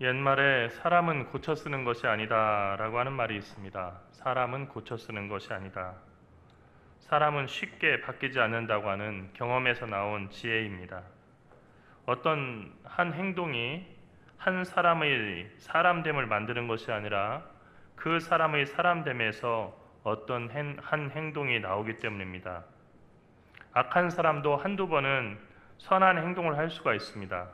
옛말에 사람은 고쳐 쓰는 것이 아니다 라고 하는 말이 있습니다. 사람은 고쳐 쓰는 것이 아니다. 사람은 쉽게 바뀌지 않는다고 하는 경험에서 나온 지혜입니다. 어떤 한 행동이 한 사람의 사람됨을 만드는 것이 아니라 그 사람의 사람됨에서 어떤 한 행동이 나오기 때문입니다. 악한 사람도 한두 번은 선한 행동을 할 수가 있습니다.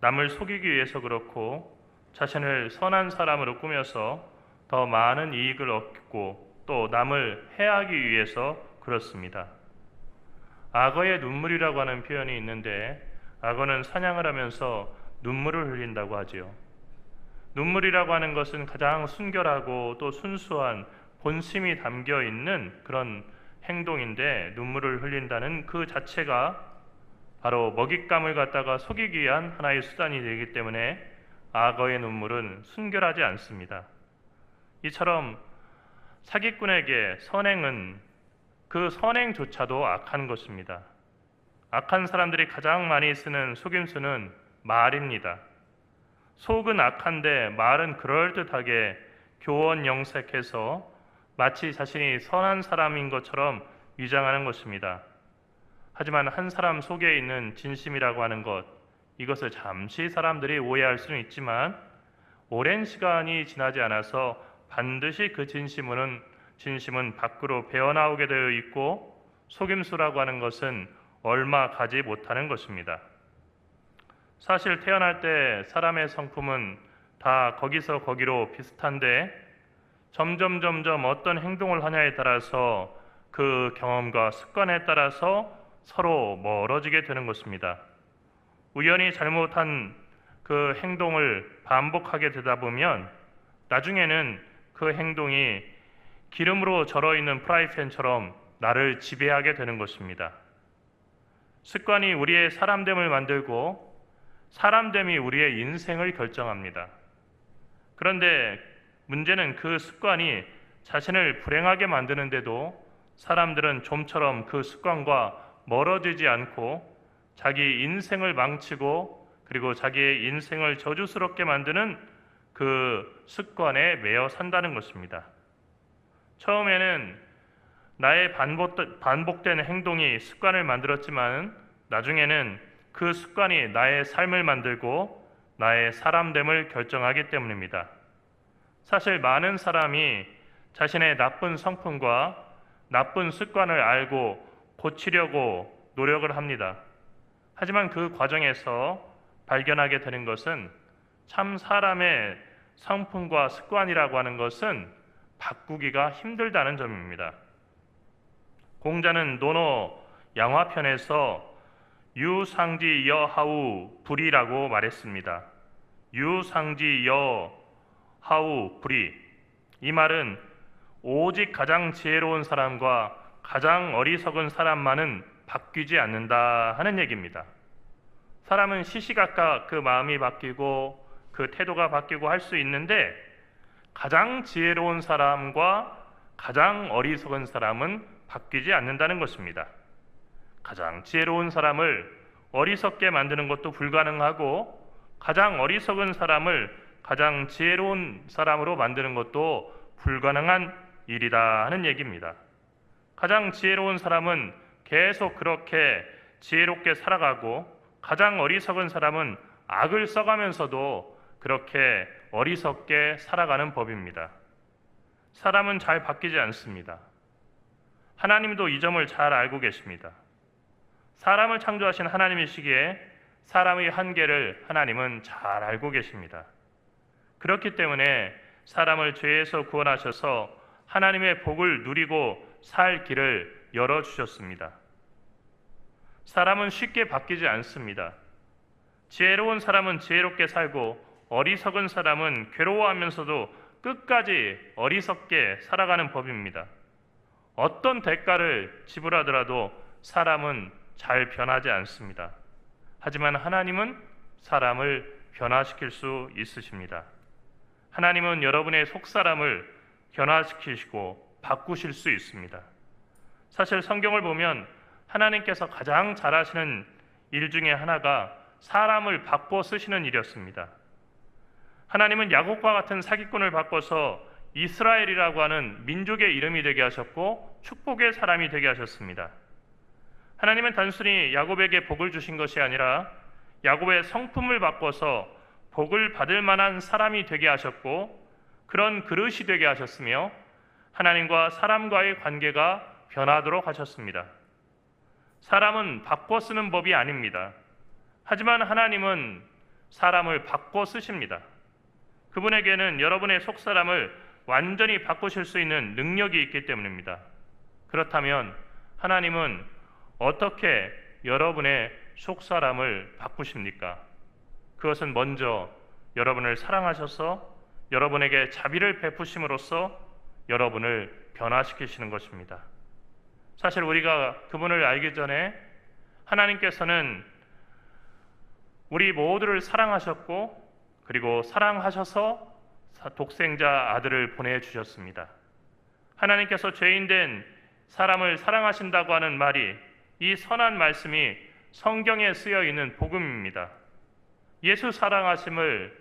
남을 속이기 위해서 그렇고 자신을 선한 사람으로 꾸며서 더 많은 이익을 얻고 또 남을 해하기 위해서 그렇습니다. 악어의 눈물이라고 하는 표현이 있는데 악어는 사냥을 하면서 눈물을 흘린다고 하지요. 눈물이라고 하는 것은 가장 순결하고 또 순수한 본심이 담겨 있는 그런 행동인데 눈물을 흘린다는 그 자체가 바로 먹잇감을 갖다가 속이기 위한 하나의 수단이 되기 때문에 악어의 눈물은 순결하지 않습니다. 이처럼 사기꾼에게 선행은 그 선행조차도 악한 것입니다. 악한 사람들이 가장 많이 쓰는 속임수는 말입니다. 속은 악한데 말은 그럴듯하게 교원 영색해서 마치 자신이 선한 사람인 것처럼 위장하는 것입니다. 하지만 한 사람 속에 있는 진심이라고 하는 것, 이것을 잠시 사람들이 오해할 수는 있지만 오랜 시간이 지나지 않아서 반드시 그 진심은 진심은 밖으로 배어나오게 되어 있고 속임수라고 하는 것은 얼마 가지 못하는 것입니다. 사실 태어날 때 사람의 성품은 다 거기서 거기로 비슷한데 점점 점점 어떤 행동을 하냐에 따라서 그 경험과 습관에 따라서 서로 멀어지게 되는 것입니다. 우연히 잘못한 그 행동을 반복하게 되다 보면 나중에는 그 행동이 기름으로 절어 있는 프라이팬처럼 나를 지배하게 되는 것입니다. 습관이 우리의 사람됨을 만들고 사람됨이 우리의 인생을 결정합니다. 그런데 문제는 그 습관이 자신을 불행하게 만드는데도 사람들은 좀처럼 그 습관과 멀어지지 않고 자기 인생을 망치고 그리고 자기의 인생을 저주스럽게 만드는 그 습관에 매여 산다는 것입니다. 처음에는 나의 반복, 반복 된 행동이 습관을 만들었지만 나중에는 그 습관이 나의 삶을 만들고 나의 사람됨을 결정하기 때문입니다. 사실 많은 사람이 자신의 나쁜 성품과 나쁜 습관을 알고 고치려고 노력을 합니다. 하지만 그 과정에서 발견하게 되는 것은 참 사람의 성품과 습관이라고 하는 것은 바꾸기가 힘들다는 점입니다. 공자는 논어 양화편에서 유상지 여하우 불이라고 말했습니다. 유상지 여하우 불이 이 말은 오직 가장 지혜로운 사람과 가장 어리석은 사람만은 바뀌지 않는다 하는 얘기입니다. 사람은 시시각각 그 마음이 바뀌고 그 태도가 바뀌고 할 수 있는데 가장 지혜로운 사람과 가장 어리석은 사람은 바뀌지 않는다는 것입니다. 가장 지혜로운 사람을 어리석게 만드는 것도 불가능하고 가장 어리석은 사람을 가장 지혜로운 사람으로 만드는 것도 불가능한 일이다 하는 얘기입니다. 가장 지혜로운 사람은 계속 그렇게 지혜롭게 살아가고 가장 어리석은 사람은 악을 써가면서도 그렇게 어리석게 살아가는 법입니다. 사람은 잘 바뀌지 않습니다. 하나님도 이 점을 잘 알고 계십니다. 사람을 창조하신 하나님이시기에 사람의 한계를 하나님은 잘 알고 계십니다. 그렇기 때문에 사람을 죄에서 구원하셔서 하나님의 복을 누리고 살 길을 열어 주셨습니다. 사람은 쉽게 바뀌지 않습니다. 지혜로운 사람은 지혜롭게 살고 어리석은 사람은 괴로워하면서도 끝까지 어리석게 살아가는 법입니다. 어떤 대가를 지불하더라도 사람은 잘 변하지 않습니다. 하지만 하나님은 사람을 변화시킬 수 있으십니다. 하나님은 여러분의 속사람을 변화시키시고 바꾸실 수 있습니다. 사실 성경을 보면 하나님께서 가장 잘하시는 일 중에 하나가 사람을 바꿔 쓰시는 일이었습니다. 하나님은 야곱과 같은 사기꾼을 바꿔서 이스라엘이라고 하는 민족의 이름이 되게 하셨고 축복의 사람이 되게 하셨습니다. 하나님은 단순히 야곱에게 복을 주신 것이 아니라 야곱의 성품을 바꿔서 복을 받을 만한 사람이 되게 하셨고 그런 그릇이 되게 하셨으며 하나님과 사람과의 관계가 변하도록 하셨습니다. 사람은 바꿔 쓰는 법이 아닙니다. 하지만 하나님은 사람을 바꿔 쓰십니다. 그분에게는 여러분의 속 사람을 완전히 바꾸실 수 있는 능력이 있기 때문입니다. 그렇다면 하나님은 어떻게 여러분의 속 사람을 바꾸십니까? 그것은 먼저 여러분을 사랑하셔서 여러분에게 자비를 베푸심으로써 여러분을 변화시키시는 것입니다. 사실 우리가 그분을 알기 전에 하나님께서는 우리 모두를 사랑하셨고 그리고 사랑하셔서 독생자 아들을 보내주셨습니다. 하나님께서 죄인된 사람을 사랑하신다고 하는 말이 이 선한 말씀이 성경에 쓰여 있는 복음입니다. 예수 사랑하심을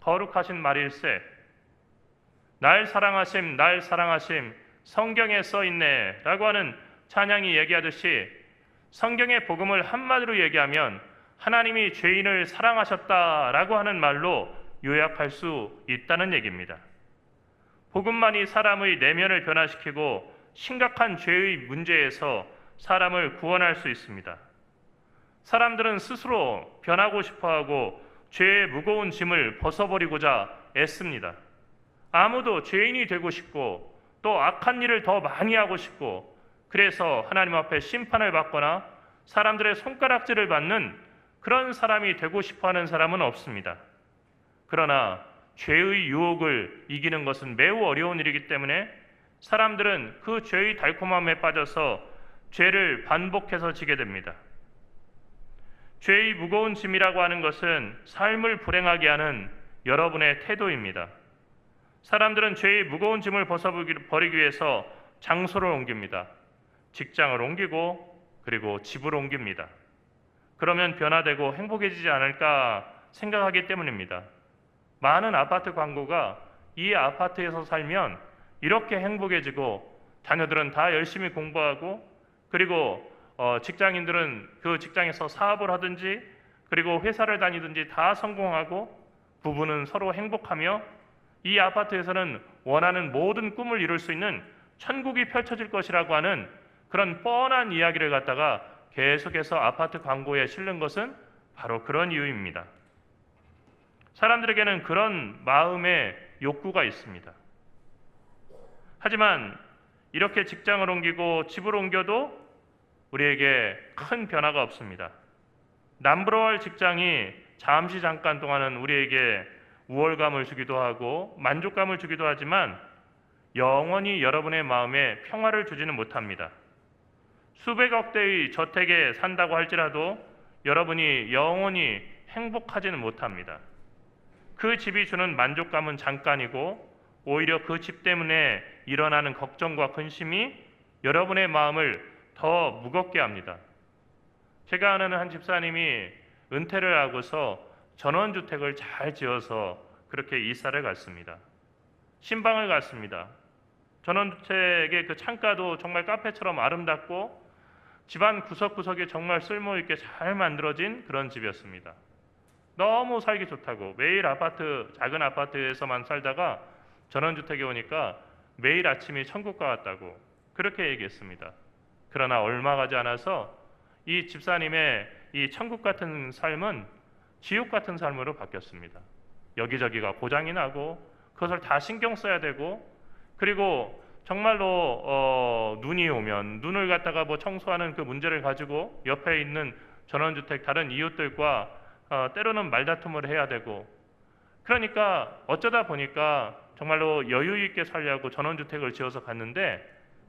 거룩하신 말일세 날 사랑하심 날 사랑하심 성경에 써 있네 라고 하는 찬양이 얘기하듯이 성경의 복음을 한마디로 얘기하면 하나님이 죄인을 사랑하셨다라고 하는 말로 요약할 수 있다는 얘기입니다. 복음만이 사람의 내면을 변화시키고 심각한 죄의 문제에서 사람을 구원할 수 있습니다. 사람들은 스스로 변하고 싶어 하고 죄의 무거운 짐을 벗어버리고자 애씁니다. 아무도 죄인이 되고 싶고 또 악한 일을 더 많이 하고 싶고 그래서 하나님 앞에 심판을 받거나 사람들의 손가락질을 받는 그런 사람이 되고 싶어 하는 사람은 없습니다. 그러나 죄의 유혹을 이기는 것은 매우 어려운 일이기 때문에 사람들은 그 죄의 달콤함에 빠져서 죄를 반복해서 지게 됩니다. 죄의 무거운 짐이라고 하는 것은 삶을 불행하게 하는 여러분의 태도입니다. 사람들은 죄의 무거운 짐을 벗어버리기 위해서 장소를 옮깁니다. 직장을 옮기고 그리고 집을 옮깁니다. 그러면 변화되고 행복해지지 않을까 생각하기 때문입니다. 많은 아파트 광고가 이 아파트에서 살면 이렇게 행복해지고 자녀들은 다 열심히 공부하고 그리고 어, 직장인들은 그 직장에서 사업을 하든지 그리고 회사를 다니든지 다 성공하고 부부는 서로 행복하며 이 아파트에서는 원하는 모든 꿈을 이룰 수 있는 천국이 펼쳐질 것이라고 하는 그런 뻔한 이야기를 갖다가 계속해서 아파트 광고에 실는 것은 바로 그런 이유입니다. 사람들에게는 그런 마음의 욕구가 있습니다. 하지만 이렇게 직장을 옮기고 집을 옮겨도 우리에게 큰 변화가 없습니다. 남부러울 직장이 잠시 잠깐 동안은 우리에게 우월감을 주기도 하고 만족감을 주기도 하지만 영원히 여러분의 마음에 평화를 주지는 못합니다. 수백억 대의 저택에 산다고 할지라도 여러분이 영원히 행복하지는 못합니다. 그 집이 주는 만족감은 잠깐이고 오히려 그 집 때문에 일어나는 걱정과 근심이 여러분의 마음을 더 무겁게 합니다. 제가 아는 한 집사님이 은퇴를 하고서 전원주택을 잘 지어서 그렇게 이사를 갔습니다. 신방을 갔습니다. 전원주택의 그 창가도 정말 카페처럼 아름답고 집안 구석구석이 정말 쓸모 있게 잘 만들어진 그런 집이었습니다. 너무 살기 좋다고 매일 아파트 작은 아파트에서만 살다가 전원주택에 오니까 매일 아침이 천국과 같다고 그렇게 얘기했습니다. 그러나 얼마 가지 않아서 이 집사님의 이 천국 같은 삶은 지옥 같은 삶으로 바뀌었습니다. 여기저기가 고장이 나고 그것을 다 신경 써야 되고 그리고 정말로 어, 눈이 오면 눈을 갖다가 뭐 청소하는 그 문제를 가지고 옆에 있는 전원주택 다른 이웃들과 어, 때로는 말다툼을 해야 되고 그러니까 어쩌다 보니까 정말로 여유 있게 살려고 전원주택을 지어서 갔는데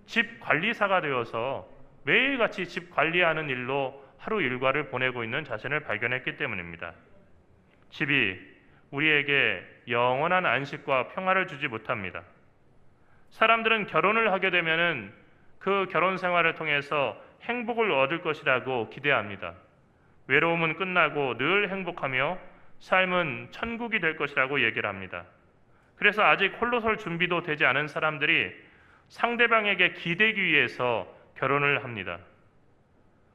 집 관리사가 되어서 매일같이 집 관리하는 일로 하루 일과를 보내고 있는 자신을 발견했기 때문입니다. 집이 우리에게 영원한 안식과 평화를 주지 못합니다. 사람들은 결혼을 하게 되면은 그 결혼 생활을 통해서 행복을 얻을 것이라고 기대합니다. 외로움은 끝나고 늘 행복하며 삶은 천국이 될 것이라고 얘기를 합니다. 그래서 아직 홀로 설 준비도 되지 않은 사람들이 상대방에게 기대기 위해서 결혼을 합니다.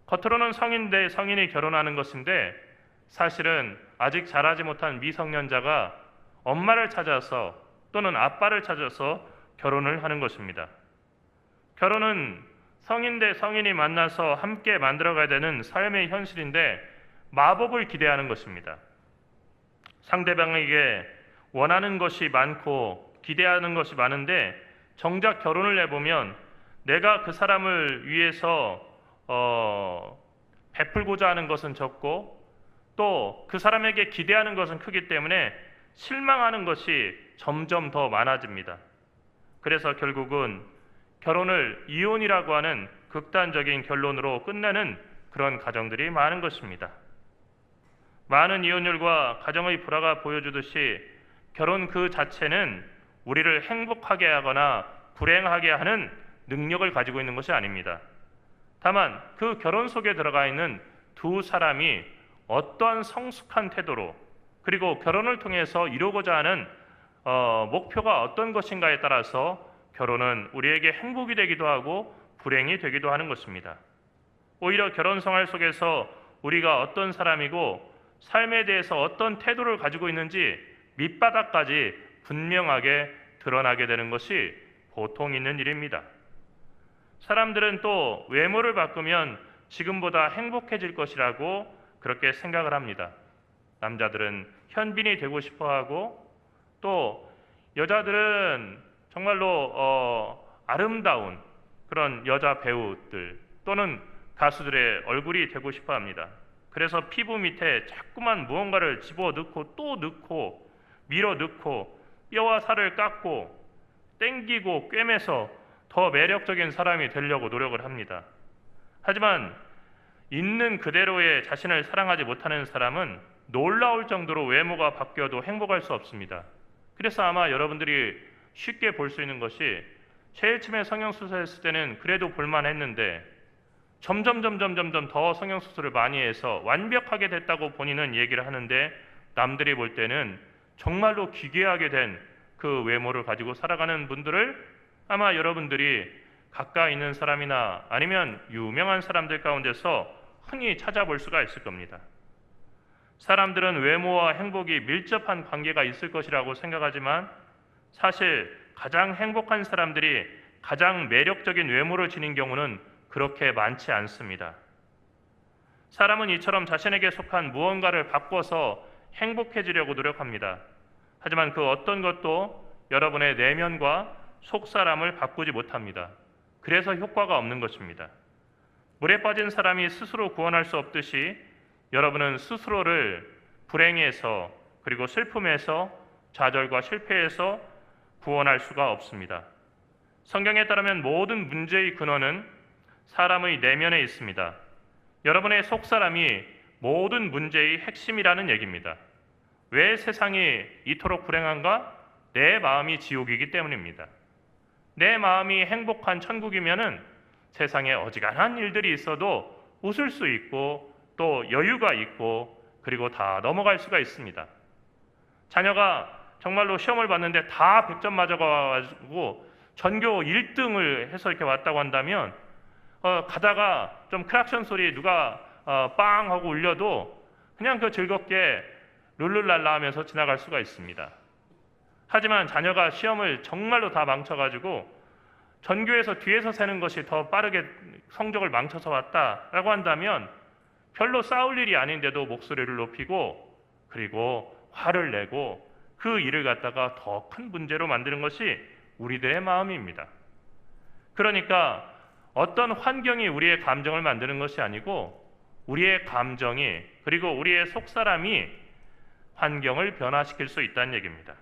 겉으로는 성인 대 성인이 결혼하는 것인데 사실은 아직 자라지 못한 미성년자가 엄마를 찾아서 또는 아빠를 찾아서 결혼을 하는 것입니다. 결혼은 성인 대 성인이 만나서 함께 만들어가야 되는 삶의 현실인데 마법을 기대하는 것입니다. 상대방에게 원하는 것이 많고 기대하는 것이 많은데 정작 결혼을 해보면 내가 그 사람을 위해서 어, 베풀고자 하는 것은 적고 또 그 사람에게 기대하는 것은 크기 때문에 실망하는 것이 점점 더 많아집니다. 그래서 결국은 결혼을 이혼이라고 하는 극단적인 결론으로 끝내는 그런 가정들이 많은 것입니다. 많은 이혼율과 가정의 불화가 보여주듯이 결혼 그 자체는 우리를 행복하게 하거나 불행하게 하는 능력을 가지고 있는 것이 아닙니다. 다만 그 결혼 속에 들어가 있는 두 사람이 어떠한 성숙한 태도로 그리고 결혼을 통해서 이루고자 하는 어, 목표가 어떤 것인가에 따라서 결혼은 우리에게 행복이 되기도 하고 불행이 되기도 하는 것입니다. 오히려 결혼 생활 속에서 우리가 어떤 사람이고 삶에 대해서 어떤 태도를 가지고 있는지 밑바닥까지 분명하게 드러나게 되는 것이 보통 있는 일입니다. 사람들은 또 외모를 바꾸면 지금보다 행복해질 것이라고 그렇게 생각을 합니다. 남자들은 현빈이 되고 싶어 하고 또 여자들은 정말로 어, 아름다운 그런 여자 배우들 또는 가수들의 얼굴이 되고 싶어 합니다. 그래서 피부 밑에 자꾸만 무언가를 집어 넣고 또 넣고 밀어 넣고 뼈와 살을 깎고 땡기고 꿰매서 더 매력적인 사람이 되려고 노력을 합니다. 하지만 있는 그대로의 자신을 사랑하지 못하는 사람은 놀라울 정도로 외모가 바뀌어도 행복할 수 없습니다. 그래서 아마 여러분들이 쉽게 볼 수 있는 것이 제일 처음에 성형 수술했을 때는 그래도 볼만했는데 점점 점점 점점 더 성형 수술을 많이 해서 완벽하게 됐다고 본인은 얘기를 하는데 남들이 볼 때는 정말로 기괴하게 된 그 외모를 가지고 살아가는 분들을 아마 여러분들이 가까이 있는 사람이나 아니면 유명한 사람들 가운데서 흔히 찾아볼 수가 있을 겁니다. 사람들은 외모와 행복이 밀접한 관계가 있을 것이라고 생각하지만 사실 가장 행복한 사람들이 가장 매력적인 외모를 지닌 경우는 그렇게 많지 않습니다. 사람은 이처럼 자신에게 속한 무언가를 바꿔서 행복해지려고 노력합니다. 하지만 그 어떤 것도 여러분의 내면과 속 사람을 바꾸지 못합니다. 그래서 효과가 없는 것입니다. 물에 빠진 사람이 스스로 구원할 수 없듯이 여러분은 스스로를 불행에서 그리고 슬픔에서 좌절과 실패에서 구원할 수가 없습니다. 성경에 따르면 모든 문제의 근원은 사람의 내면에 있습니다. 여러분의 속 사람이 모든 문제의 핵심이라는 얘기입니다. 왜 세상이 이토록 불행한가? 내 마음이 지옥이기 때문입니다. 내 마음이 행복한 천국이면은 세상에 어지간한 일들이 있어도 웃을 수 있고 또 여유가 있고 그리고 다 넘어갈 수가 있습니다. 자녀가 정말로 시험을 봤는데 다 100점 맞아가지고 전교 1등을 해서 이렇게 왔다고 한다면 어, 가다가 좀 크락션 소리 누가 어, 빵 하고 울려도 그냥 그 즐겁게 룰룰랄라 하면서 지나갈 수가 있습니다. 하지만 자녀가 시험을 정말로 다 망쳐가지고 전교에서 뒤에서 세는 것이 더 빠르게 성적을 망쳐서 왔다라고 한다면 별로 싸울 일이 아닌데도 목소리를 높이고 그리고 화를 내고 그 일을 갖다가 더 큰 문제로 만드는 것이 우리들의 마음입니다. 그러니까 어떤 환경이 우리의 감정을 만드는 것이 아니고 우리의 감정이 그리고 우리의 속사람이 환경을 변화시킬 수 있다는 얘기입니다.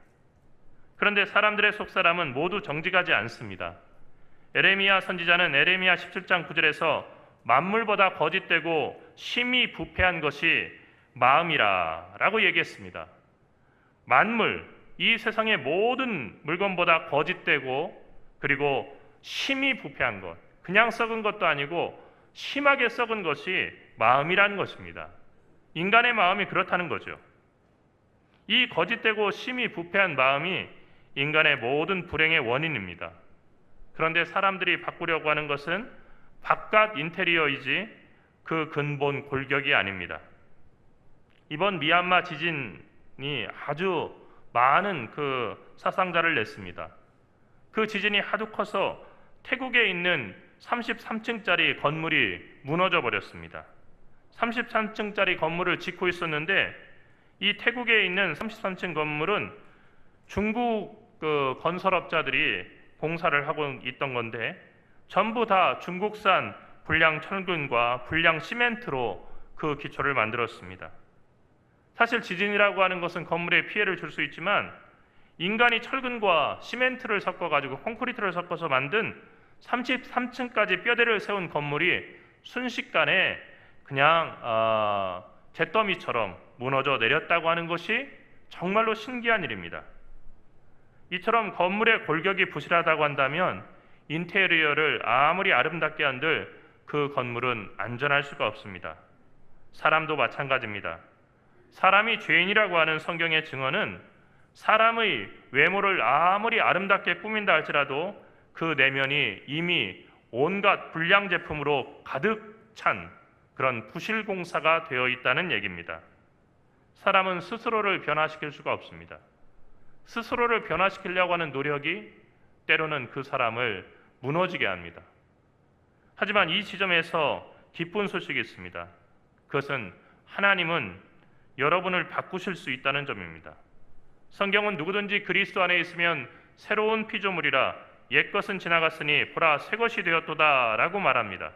그런데 사람들의 속사람은 모두 정직하지 않습니다. 에레미야 선지자는 에레미야 17장 9절에서 만물보다 거짓되고 심히 부패한 것이 마음이라 라고 얘기했습니다. 만물, 이 세상의 모든 물건보다 거짓되고 그리고 심히 부패한 것, 그냥 썩은 것도 아니고 심하게 썩은 것이 마음이라는 것입니다. 인간의 마음이 그렇다는 거죠. 이 거짓되고 심히 부패한 마음이 인간의 모든 불행의 원인입니다. 그런데 사람들이 바꾸려고 하는 것은 바깥 인테리어이지 그 근본 골격이 아닙니다. 이번 미얀마 지진이 아주 많은 그 사상자를 냈습니다. 그 지진이 하도 커서 태국에 있는 33층짜리 건물이 무너져 버렸습니다. 33층짜리 건물을 짓고 있었는데 이 태국에 있는 33층 건물은 중국 그 건설업자들이 공사를 하고 있던 건데 전부 다 중국산 불량 철근과 불량 시멘트로 그 기초를 만들었습니다. 사실 지진이라고 하는 것은 건물에 피해를 줄 수 있지만 인간이 철근과 시멘트를 섞어 가지고 콘크리트를 섞어서 만든 33층까지 뼈대를 세운 건물이 순식간에 그냥 어, 잿더미처럼 무너져 내렸다고 하는 것이 정말로 신기한 일입니다. 이처럼 건물의 골격이 부실하다고 한다면 인테리어를 아무리 아름답게 한들 그 건물은 안전할 수가 없습니다. 사람도 마찬가지입니다. 사람이 죄인이라고 하는 성경의 증언은 사람의 외모를 아무리 아름답게 꾸민다 할지라도 그 내면이 이미 온갖 불량 제품으로 가득 찬 그런 부실 공사가 되어 있다는 얘기입니다. 사람은 스스로를 변화시킬 수가 없습니다. 스스로를 변화시키려고 하는 노력이 때로는 그 사람을 무너지게 합니다. 하지만 이 지점에서 기쁜 소식이 있습니다. 그것은 하나님은 여러분을 바꾸실 수 있다는 점입니다. 성경은 누구든지 그리스도 안에 있으면 새로운 피조물이라 옛것은 지나갔으니 보라 새 것이 되었도다라고 말합니다.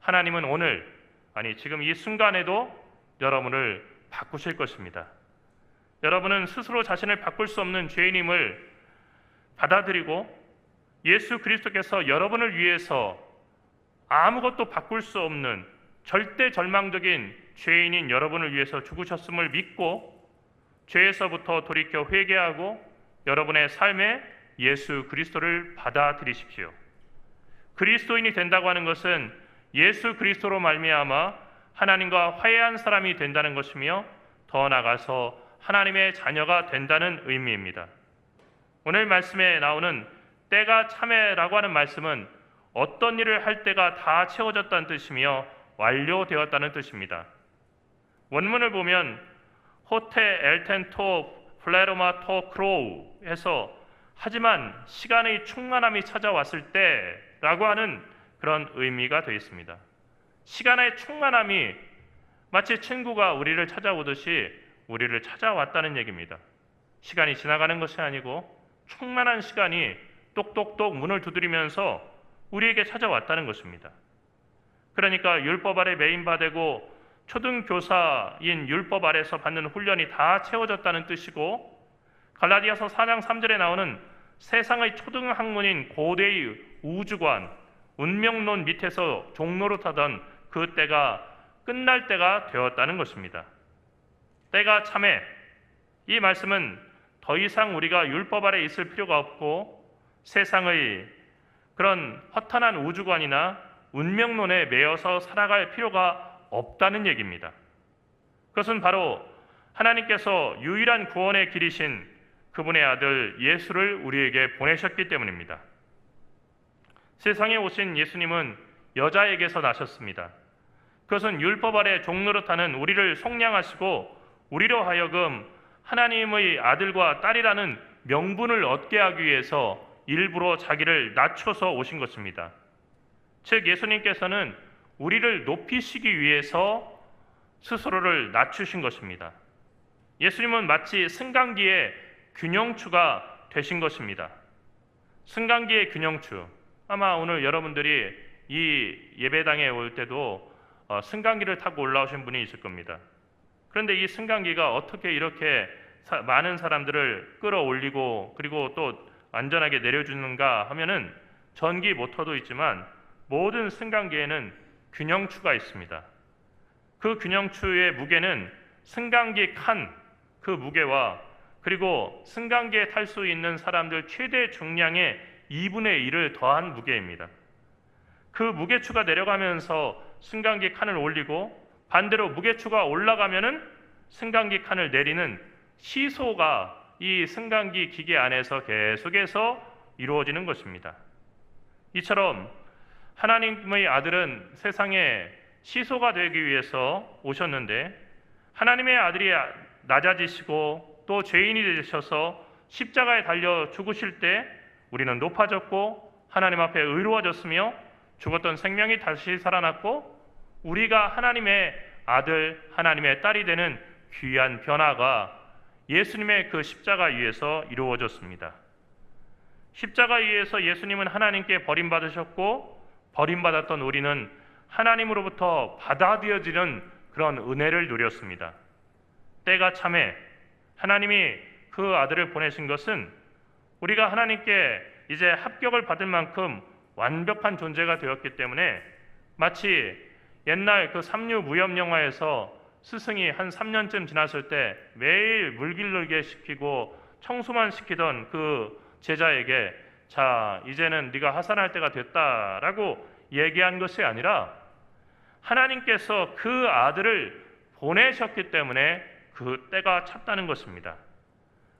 하나님은 오늘 아니 지금 이 순간에도 여러분을 바꾸실 것입니다. 여러분은 스스로 자신을 바꿀 수 없는 죄인임을 받아들이고 예수 그리스도께서 여러분을 위해서 아무것도 바꿀 수 없는 절대 절망적인 죄인인 여러분을 위해서 죽으셨음을 믿고 죄에서부터 돌이켜 회개하고 여러분의 삶에 예수 그리스도를 받아들이십시오. 그리스도인이 된다고 하는 것은 예수 그리스도로 말미암아 하나님과 화해한 사람이 된다는 것이며 더 나아가서 하나님의 자녀가 된다는 의미입니다. 오늘 말씀에 나오는 때가 참회라고 하는 말씀은 어떤 일을 할 때가 다 채워졌다는 뜻이며 완료되었다는 뜻입니다. 원문을 보면 호테 엘텐 토 플레로마 토 크로우에서 하지만 시간의 충만함이 찾아왔을 때라고 하는 그런 의미가 되어 있습니다. 시간의 충만함이 마치 친구가 우리를 찾아오듯이 우리를 찾아왔다는 얘기입니다. 시간이 지나가는 것이 아니고 충만한 시간이 똑똑똑 문을 두드리면서 우리에게 찾아왔다는 것입니다. 그러니까 율법 아래 메인바되고 초등교사인 율법 아래서 받는 훈련이 다 채워졌다는 뜻이고 갈라디아서 4장 3절에 나오는 세상의 초등학문인 고대의 우주관, 운명론 밑에서 종로로 타던 그 때가 끝날 때가 되었다는 것입니다. 때가 참해 이 말씀은 더 이상 우리가 율법 아래 있을 필요가 없고 세상의 그런 허탄한 우주관이나 운명론에 매여서 살아갈 필요가 없다는 얘기입니다. 그것은 바로 하나님께서 유일한 구원의 길이신 그분의 아들 예수를 우리에게 보내셨기 때문입니다. 세상에 오신 예수님은 여자에게서 나셨습니다. 그것은 율법 아래 종노릇하는 우리를 속량하시고 우리로 하여금 하나님의 아들과 딸이라는 명분을 얻게 하기 위해서 일부러 자기를 낮춰서 오신 것입니다. 즉 예수님께서는 우리를 높이시기 위해서 스스로를 낮추신 것입니다. 예수님은 마치 승강기의 균형추가 되신 것입니다. 승강기의 균형추. 아마 오늘 여러분들이 이 예배당에 올 때도 어, 승강기를 타고 올라오신 분이 있을 겁니다. 그런데 이 승강기가 어떻게 이렇게 사, 많은 사람들을 끌어올리고 그리고 또 안전하게 내려주는가 하면은 전기 모터도 있지만 모든 승강기에는 균형추가 있습니다. 그 균형추의 무게는 승강기 칸 그 무게와 그리고 승강기에 탈 수 있는 사람들 최대 중량의 2분의 1을 더한 무게입니다. 그 무게추가 내려가면서 승강기 칸을 올리고 반대로 무게추가 올라가면은 승강기 칸을 내리는 시소가 이 승강기 기계 안에서 계속해서 이루어지는 것입니다. 이처럼 하나님의 아들은 세상에 시소가 되기 위해서 오셨는데 하나님의 아들이 낮아지시고 또 죄인이 되셔서 십자가에 달려 죽으실 때 우리는 높아졌고 하나님 앞에 의로워졌으며 죽었던 생명이 다시 살아났고 우리가 하나님의 아들, 하나님의 딸이 되는 귀한 변화가 예수님의 그 십자가 위에서 이루어졌습니다. 십자가 위에서 예수님은 하나님께 버림받으셨고 버림받았던 우리는 하나님으로부터 받아들여지는 그런 은혜를 누렸습니다. 때가 참에 하나님이 그 아들을 보내신 것은 우리가 하나님께 이제 합격을 받을 만큼 완벽한 존재가 되었기 때문에 마치 옛날 그 삼류 무협 영화에서 스승이 한 3년쯤 지났을 때 매일 물길르게 시키고 청소만 시키던 그 제자에게 자 이제는 네가 하산할 때가 됐다라고 얘기한 것이 아니라 하나님께서 그 아들을 보내셨기 때문에 그 때가 찼다는 것입니다.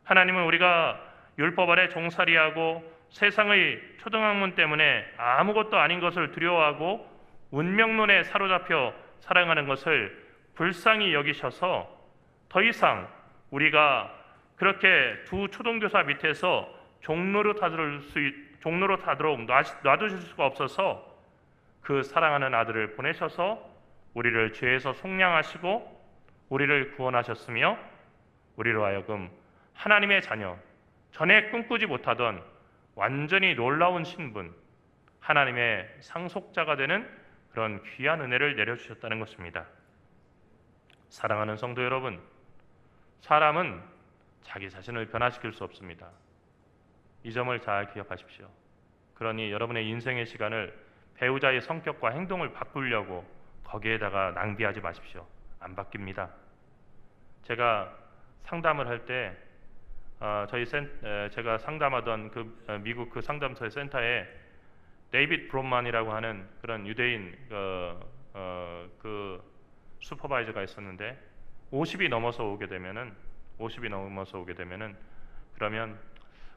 하나님은 우리가 율법 아래 종살이하고 세상의 초등학문 때문에 아무것도 아닌 것을 두려워하고 운명론에 사로잡혀 살아가는 것을 불쌍히 여기셔서 더 이상 우리가 그렇게 두 초등교사 밑에서 종로로 다들 수 종로로 다도록 놔두실 수가 없어서 그 사랑하는 아들을 보내셔서 우리를 죄에서 속량하시고 우리를 구원하셨으며 우리로 하여금 하나님의 자녀 전에 꿈꾸지 못하던 완전히 놀라운 신분 하나님의 상속자가 되는 그런 귀한 은혜를 내려주셨다는 것입니다. 사랑하는 성도 여러분, 사람은 자기 자신을 변화시킬 수 없습니다. 이 점을 잘 기억하십시오. 그러니 여러분의 인생의 시간을 배우자의 성격과 행동을 바꾸려고 거기에다가 낭비하지 마십시오. 안 바뀝니다. 제가 상담을 할때 어, 저희 센, 에, 제가 상담하던 그 어, 미국 그 상담소의 센터에 데이빗 브롬만이라고 하는 그런 유대인 어, 어, 그 슈퍼바이저가 있었는데 50이 넘어서 오게 되면은 50이 넘어서 오게 되면은 그러면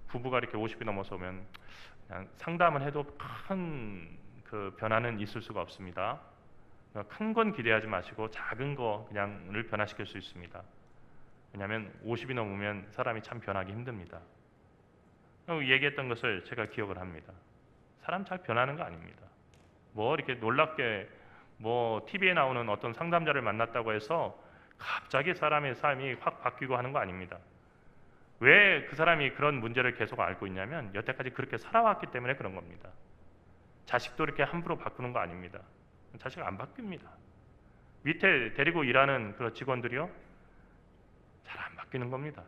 부부가 이렇게 50이 넘어서 오면 그냥 상담을 해도 큰 그 변화는 있을 수가 없습니다. 큰 건 기대하지 마시고 작은 거 그냥을 변화시킬 수 있습니다. 왜냐하면 50이 넘으면 사람이 참 변하기 힘듭니다. 얘기했던 것을 제가 기억을 합니다. 사람 잘 변하는 거 아닙니다. 뭐 이렇게 놀랍게 뭐 TV에 나오는 어떤 상담자를 만났다고 해서 갑자기 사람의 삶이 확 바뀌고 하는 거 아닙니다. 왜 그 사람이 그런 문제를 계속 앓고 있냐면 여태까지 그렇게 살아왔기 때문에 그런 겁니다. 자식도 이렇게 함부로 바꾸는 거 아닙니다. 자식 안 바뀝니다. 밑에 데리고 일하는 그런 직원들이요 잘 안 바뀌는 겁니다.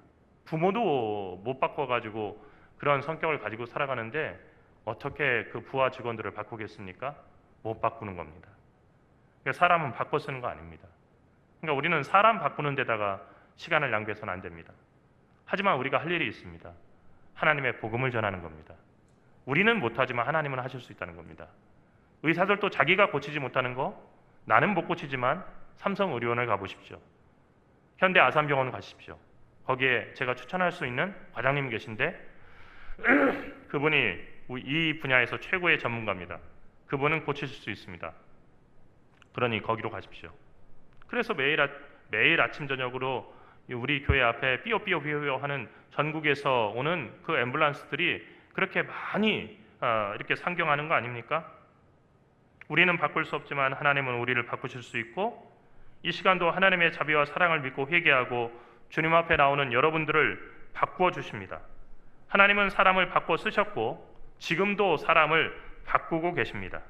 부모도 못 바꿔가지고 그런 성격을 가지고 살아가는데 어떻게 그 부하 직원들을 바꾸겠습니까? 못 바꾸는 겁니다. 그러니까 사람은 바꿔 쓰는 거 아닙니다. 그러니까 우리는 사람 바꾸는 데다가 시간을 낭비해서는 안 됩니다. 하지만 우리가 할 일이 있습니다. 하나님의 복음을 전하는 겁니다. 우리는 못하지만 하나님은 하실 수 있다는 겁니다. 의사들도 자기가 고치지 못하는 거 나는 못 고치지만 삼성 의료원을 가보십시오. 현대 아산병원 가십시오. 거기에 제가 추천할 수 있는 과장님 계신데 그분이 이 분야에서 최고의 전문가입니다. 그분은 고치실 수 있습니다. 그러니 거기로 가십시오. 그래서 매일, 아, 매일 아침 저녁으로 우리 교회 앞에 삐요삐요 삐요 하는 전국에서 오는 그 앰뷸런스들이 그렇게 많이 어, 이렇게 상경하는 거 아닙니까? 우리는 바꿀 수 없지만 하나님은 우리를 바꾸실 수 있고 이 시간도 하나님의 자비와 사랑을 믿고 회개하고 주님 앞에 나오는 여러분들을 바꾸어 주십니다. 하나님은 사람을 바꿔 쓰셨고 지금도 사람을 바꾸고 계십니다.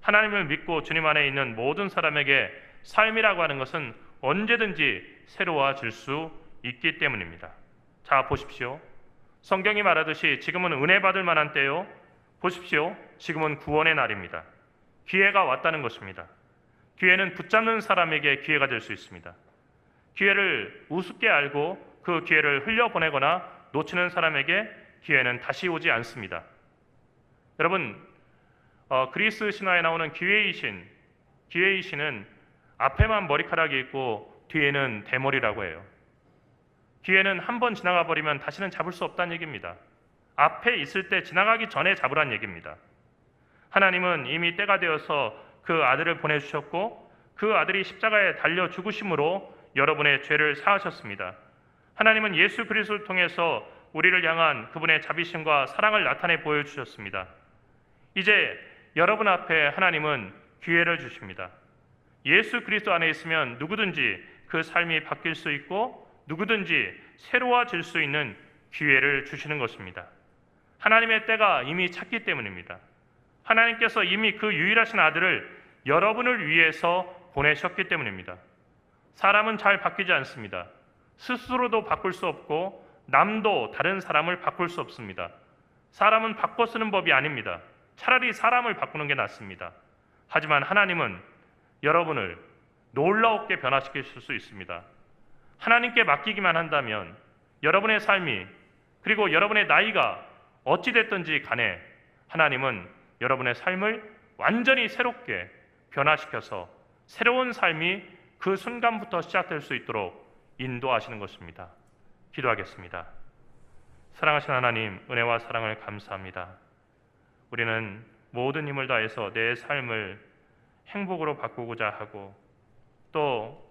하나님을 믿고 주님 안에 있는 모든 사람에게 삶이라고 하는 것은 언제든지 새로워질 수 있기 때문입니다. 자, 보십시오. 성경이 말하듯이 지금은 은혜 받을 만한 때요. 보십시오. 지금은 구원의 날입니다. 기회가 왔다는 것입니다. 기회는 붙잡는 사람에게 기회가 될 수 있습니다. 기회를 우습게 알고 그 기회를 흘려보내거나 놓치는 사람에게 기회는 다시 오지 않습니다. 여러분 어, 그리스 신화에 나오는 기회의 신, 기회의 신은 앞에만 머리카락이 있고 뒤에는 대머리라고 해요. 기회는 한 번 지나가 버리면 다시는 잡을 수 없다는 얘기입니다. 앞에 있을 때 지나가기 전에 잡으란 얘기입니다. 하나님은 이미 때가 되어서 그 아들을 보내주셨고 그 아들이 십자가에 달려 죽으심으로 여러분의 죄를 사하셨습니다. 하나님은 예수 그리스도를 통해서 우리를 향한 그분의 자비심과 사랑을 나타내 보여주셨습니다. 이제 여러분 앞에 하나님은 기회를 주십니다. 예수 그리스도 안에 있으면 누구든지 그 삶이 바뀔 수 있고 누구든지 새로워질 수 있는 기회를 주시는 것입니다. 하나님의 때가 이미 찼기 때문입니다. 하나님께서 이미 그 유일하신 아들을 여러분을 위해서 보내셨기 때문입니다. 사람은 잘 바뀌지 않습니다. 스스로도 바꿀 수 없고 남도 다른 사람을 바꿀 수 없습니다. 사람은 바꿔 쓰는 법이 아닙니다. 차라리 사람을 바꾸는 게 낫습니다. 하지만 하나님은 여러분을 놀라웠게 변화시키실 수 있습니다. 하나님께 맡기기만 한다면 여러분의 삶이 그리고 여러분의 나이가 어찌 됐든지 간에 하나님은 여러분의 삶을 완전히 새롭게 변화시켜서 새로운 삶이 그 순간부터 시작될 수 있도록 인도하시는 것입니다. 기도하겠습니다. 사랑하신 하나님, 은혜와 사랑을 감사합니다. 우리는 모든 힘을 다해서 내 삶을 행복으로 바꾸고자 하고 또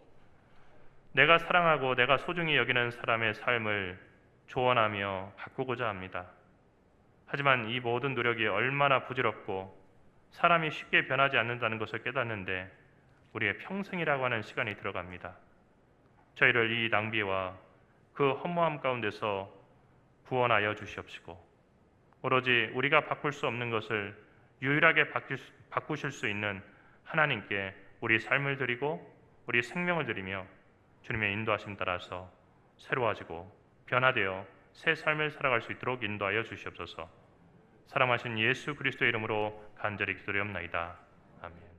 내가 사랑하고 내가 소중히 여기는 사람의 삶을 조언하며 바꾸고자 합니다. 하지만 이 모든 노력이 얼마나 부질없고 사람이 쉽게 변하지 않는다는 것을 깨닫는데 우리의 평생이라고 하는 시간이 들어갑니다. 저희를 이 낭비와 그 허무함 가운데서 구원하여 주시옵시고 오로지 우리가 바꿀 수 없는 것을 유일하게 바꾸실 수 있는 하나님께 우리 삶을 드리고 우리 생명을 드리며 주님의 인도하심 따라서 새로워지고 변화되어 새 삶을 살아갈 수 있도록 인도하여 주시옵소서. 사랑하신 예수 그리스도의 이름으로 간절히 기도드리옵나이다. 아멘.